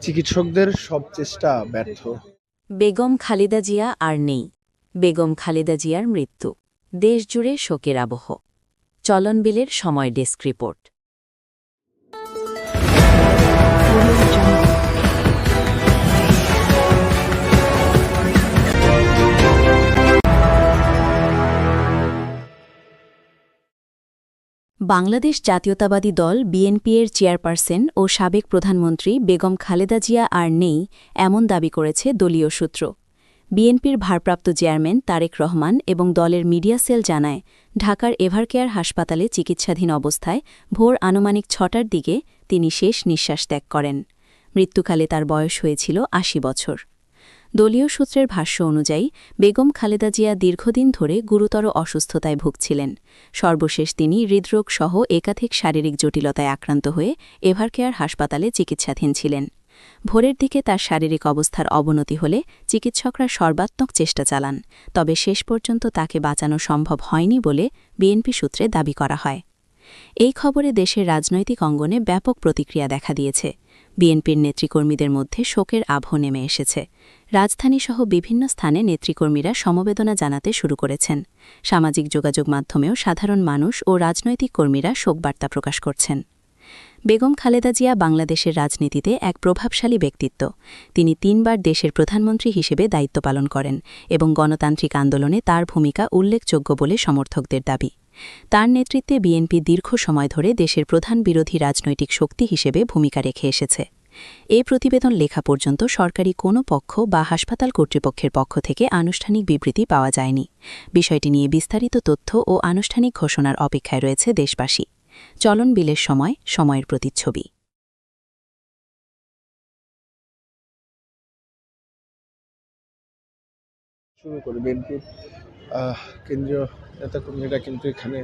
চিকিৎসকদের সব চেষ্টা ব্যর্থ। বেগম খালেদা জিয়া আর নেই। বেগম খালেদা জিয়ার মৃত্যু। দেশজুড়ে শোকের আবহ। চলনবিলের সময় ডেস্ক রিপোর্ট। বাংলাদেশ জাতীয়তাবাদী দল বিএনপি এর চেয়ারপারসন ও সাবেক প্রধানমন্ত্রী বেগম খালেদা জিয়া আর নেই এমন দাবি করেছে দলীয় সূত্র। বিএনপির ভারপ্রাপ্ত চেয়ারম্যান তারেক রহমান এবং দলের মিডিয়া সেল জানায়, ঢাকার এভারকেয়ার হাসপাতালে চিকিৎসাধীন অবস্থায় ভোর আনুমানিক ছটার দিকে তিনি শেষ নিঃশ্বাস ত্যাগ করেন। মৃত্যুকালে তার বয়স হয়েছিল আশি বছর। দলীয় সূত্রের ভাষ্য অনুযায়ী, বেগম খালেদা জিয়া দীর্ঘদিন ধরে গুরুতর অসুস্থতায় ভুগছিলেন। সর্বশেষ তিনি হৃদরোগ সহ একাধিক শারীরিক জটিলতায় আক্রান্ত হয়ে এভারকেয়ার হাসপাতালে চিকিৎসাধীন ছিলেন। ভোরের দিকে তার শারীরিক অবস্থার অবনতি হলে চিকিৎসকরা সর্বাত্মক চেষ্টা চালান, তবে শেষ পর্যন্ত তাকে বাঁচানো সম্ভব হয়নি বলে বিএনপি সূত্রে দাবি করা হয়। এই খবরে দেশের রাজনৈতিক অঙ্গনে ব্যাপক প্রতিক্রিয়া দেখা দিয়েছে। বিএনপির নেতৃকর্মীদের মধ্যে শোকের আবহ নেমে এসেছে। রাজধানীসহ বিভিন্ন স্থানে নেতৃকর্মীরা সমবেদনা জানাতে শুরু করেছেন। সামাজিক যোগাযোগ মাধ্যমেও সাধারণ মানুষ ও রাজনৈতিক কর্মীরা শোকবার্তা প্রকাশ করছেন। বেগম খালেদা জিয়া বাংলাদেশের রাজনীতিতে এক প্রভাবশালী ব্যক্তিত্ব। তিনি তিনবার দেশের প্রধানমন্ত্রী হিসেবে দায়িত্ব পালন করেন এবং গণতান্ত্রিক আন্দোলনে তার ভূমিকা উল্লেখযোগ্য বলে সমর্থকদের দাবি। তার নেতৃত্বে বিএনপি দীর্ঘ সময় ধরে দেশের প্রধান বিরোধী রাজনৈতিক শক্তি হিসেবে ভূমিকা রেখে এসেছে। এ প্রতিবেদন লেখা পর্যন্ত সরকারি কোনো পক্ষ বা হাসপাতাল কর্তৃপক্ষের পক্ষ থেকে আনুষ্ঠানিক বিবৃতি পাওয়া যায়নি। বিষয়টি নিয়ে বিস্তারিত তথ্য ও আনুষ্ঠানিক ঘোষণার অপেক্ষায় রয়েছে দেশবাসী। চলন বিলের সময়, সময়ের প্রতিচ্ছবি। কেন্দ্রীয় নেতাকর্মীরা কিন্তু এখানে